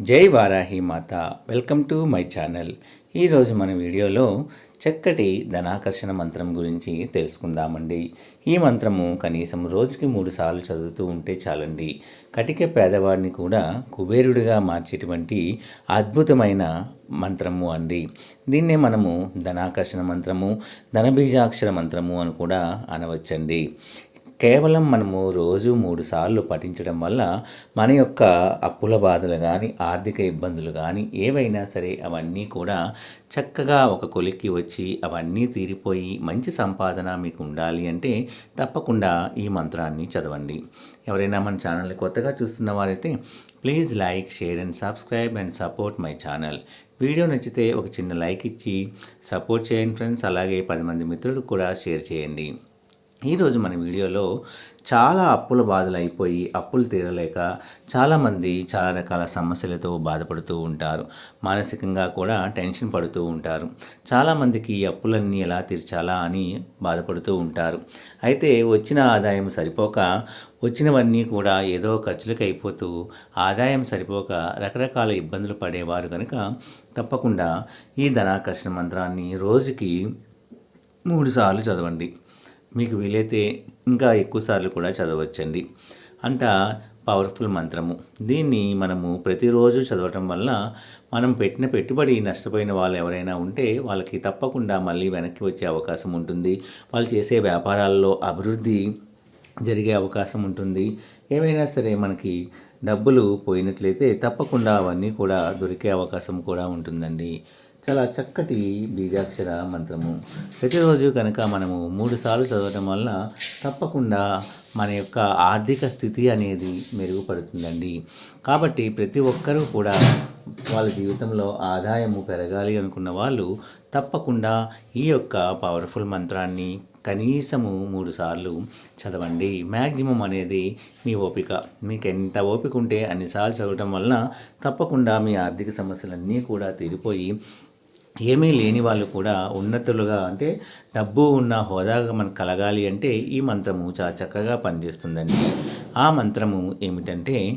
జై Varahi Mata. Welcome to my channel. ఈరోజు మన వీడియోలో చక్కటి ధనాకర్షణ మంత్రం గురించి తెలుసుకుందామండి. ఈ మంత్రము కనీసం రోజుకి మూడు సార్లు చదువుతూ ఉంటే చాలండి. కటిక పేదవాడిని కూడా కుబేరుడిగా మార్చేటువంటి అద్భుతమైన మంత్రము అండి. దీన్నే మనము ధనాకర్షణ మంత్రము ధనబీజాక్షర మంత్రము అని కూడా అనవచ్చండి. కేవలం మనము రోజు మూడు సార్లు పఠించడం వల్ల మన యొక్క అప్పుల బాధలు కానీ ఆర్థిక ఇబ్బందులు కానీ ఏవైనా సరే అవన్నీ కూడా చక్కగా ఒక కొలిక్కి వచ్చి అవన్నీ తీరిపోయి మంచి సంపాదన మీకు ఉండాలి అంటే తప్పకుండా ఈ మంత్రాన్ని చదవండి. ఎవరైనా మన ఛానల్ని కొత్తగా చూస్తున్న వారైతే please like share and subscribe and support my channel. Video నచ్చితే ఒక చిన్న లైక్ ఇచ్చి సపోర్ట్ చేయండి ఫ్రెండ్స్. అలాగే పది మంది మిత్రులకు కూడా షేర్ చేయండి. ఈరోజు మన వీడియోలో చాలా అప్పుల బాధలు అయిపోయి అప్పులు తీరలేక చాలామంది చాలా రకాల సమస్యలతో బాధపడుతూ ఉంటారు. మానసికంగా కూడా టెన్షన్ పడుతూ ఉంటారు. చాలామందికి ఈ అప్పులన్నీ ఎలా తీర్చాలా అని బాధపడుతూ ఉంటారు. అయితే వచ్చిన ఆదాయం సరిపోక వచ్చినవన్నీ కూడా ఏదో ఖర్చులకు అయిపోతూ ఆదాయం సరిపోక రకరకాల ఇబ్బందులు పడేవారు కనుక తప్పకుండా ఈ ధనాకర్షణ మంత్రాన్ని రోజుకి మూడుసార్లు చదవండి. మీకు వీలైతే ఇంకా ఎక్కువసార్లు కూడా చదవచ్చండి. అంత పవర్ఫుల్ మంత్రము. దీన్ని మనము ప్రతిరోజు చదవటం వల్ల మనం పెట్టిన పెట్టుబడి నష్టపోయిన వాళ్ళు ఎవరైనా ఉంటే వాళ్ళకి తప్పకుండా మళ్ళీ వెనక్కి వచ్చే అవకాశం ఉంటుంది. వాళ్ళు చేసే వ్యాపారాల్లో అభివృద్ధి జరిగే అవకాశం ఉంటుంది. ఏమైనా సరే మనకి డబ్బులు పోయినట్లయితే తప్పకుండా అవన్నీ కూడా దొరికే అవకాశం కూడా ఉంటుందండి. చాలా చక్కటి బీజాక్షర మంత్రము. ప్రతిరోజు కనుక మనము మూడు సార్లు చదవటం వల్ల తప్పకుండా మన యొక్క ఆర్థిక స్థితి అనేది మెరుగుపడుతుందండి. కాబట్టి ప్రతి ఒక్కరూ కూడా వాళ్ళ జీవితంలో ఆదాయము పెరగాలి అనుకున్న వాళ్ళు తప్పకుండా ఈ యొక్క పవర్ఫుల్ మంత్రాన్ని కనీసము మూడు సార్లు చదవండి. మ్యాక్సిమం అనేది మీ ఓపిక. మీకు ఎంత ఓపిక ఉంటే అన్నిసార్లు చదవటం వలన తప్పకుండా మీ ఆర్థిక సమస్యలన్నీ కూడా తీరిపోయి ఏమీ లేని వాళ్ళు కూడా ఉన్నతులుగా అంటే డబ్బు ఉన్న హోదాగా మనకు కలగాలి అంటే ఈ మంత్రము చాలా చక్కగా పనిచేస్తుందండి. ఆ మంత్రము ఏమిటంటే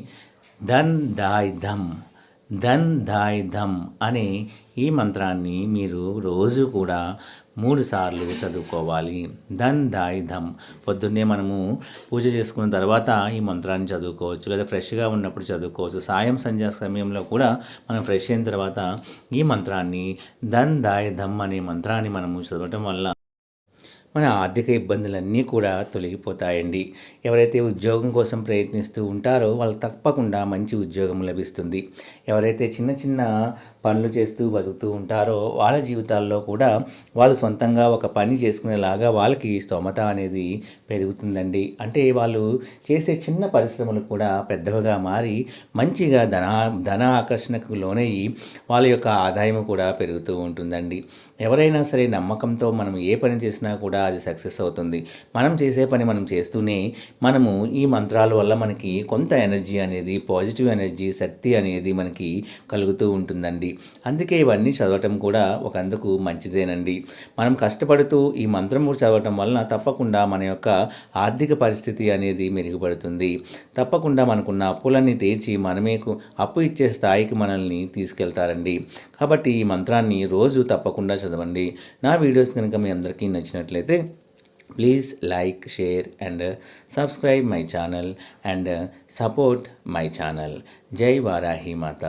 ధన్ దాయ్ ధమ్ ధన్ ధాయ్ ధమ్ అనే ఈ మంత్రాన్ని మీరు రోజు కూడా మూడు సార్లు చదువుకోవాలి. ధన్ దాయ్ ధమ్. పొద్దున్నే మనము పూజ చేసుకున్న తర్వాత ఈ మంత్రాన్ని చదువుకోవచ్చు లేదా ఫ్రెష్గా ఉన్నప్పుడు చదువుకోవచ్చు. సాయం సంధ్యా సమయంలో కూడా మనం ఫ్రెష్ అయిన తర్వాత ఈ మంత్రాన్ని ధన్ దాయ్ ధమ్ అనే మంత్రాన్ని మనము చదవటం వల్ల మన ఆర్థిక ఇబ్బందులన్నీ కూడా తొలగిపోతాయండి. ఎవరైతే ఉద్యోగం కోసం ప్రయత్నిస్తూ ఉంటారో వాళ్ళు తప్పకుండా మంచి ఉద్యోగం లభిస్తుంది. ఎవరైతే చిన్న చిన్న పనులు చేస్తూ బతుకుతూ ఉంటారో వాళ్ళ జీవితాల్లో కూడా వాళ్ళు సొంతంగా ఒక పని చేసుకునేలాగా వాళ్ళకి స్తోమత అనేది పెరుగుతుందండి. అంటే వాళ్ళు చేసే చిన్న పరిశ్రమలు కూడా పెద్దవిగా మారి మంచిగా ధన ధన ఆకర్షణకు లోనయ్యి వాళ్ళ యొక్క ఆదాయం కూడా పెరుగుతూ ఉంటుందండి. ఎవరైనా సరే నమ్మకంతో మనం ఏ పని చేసినా కూడా అది సక్సెస్ అవుతుంది. మనం చేసే పని మనం చేస్తూనే మనము ఈ మంత్రాల వల్ల మనకి కొంత ఎనర్జీ అనేది పాజిటివ్ ఎనర్జీ శక్తి అనేది మనకి కలుగుతూ ఉంటుందండి. అందుకే ఇవన్నీ చదవటం కూడా ఒక అందుకు మంచిదేనండి. మనం కష్టపడుతూ ఈ మంత్రం చదవటం వలన తప్పకుండా మన యొక్క ఆర్థిక పరిస్థితి అనేది మెరుగుపడుతుంది. తప్పకుండా మనకున్న అప్పులన్నీ తీర్చి మనమే అప్పు ఇచ్చే స్థాయికి మనల్ని తీసుకెళ్తారండి. కాబట్టి ఈ మంత్రాన్ని రోజు తప్పకుండా చదవండి. నా వీడియోస్ కనుక మీ అందరికీ నచ్చినట్లయితే please like share and subscribe my channel and support my channel జై వారాహి మాత